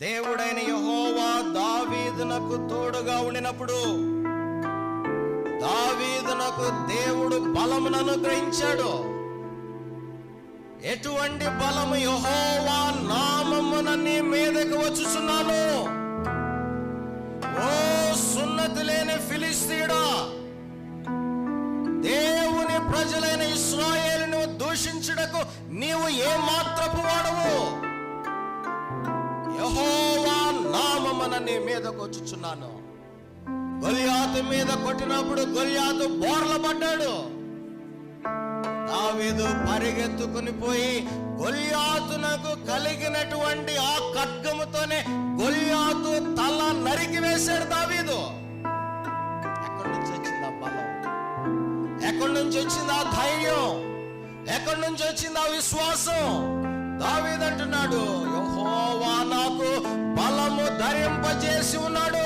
దేవుడైన యహోవా దావీదునకు తోడుగా ఉండినప్పుడు దావీదునకు దేవుడు బలమును అనుగ్రహించాడు. ఎటువంటి బలము యహోవా నామమున నీ మీదకి వచ్చుచున్నాను? ఓ సున్నతి లేని ఫిలిస్తీడా దేవుని ప్రజలైన ఇస్రాయేలును దూషించుటకు నీవు ఏ మాత్రపు వాడవు? నామమున నీ మీద వచ్చుచున్నాను. గొలియాతు మీద కొట్టినప్పుడు గొలియాతు బోర్ల పడ్డాడు. దావీదు పరిగెత్తుకుని పోయి గొలియాతునకు కలిగినటువంటి ఆ ఖడ్గముతోనే గొలియాతు తల నరికి వేశాడు దావీదు. ఎక్కడి నుంచి వచ్చింది ఆ బలం? ఎక్కడి నుంచి వచ్చింది ఆ ధైర్యం? ఎక్కడి నుంచి వచ్చింది ఆ విశ్వాసం? దావీదు ధరింపజేసి ఉన్నాడు.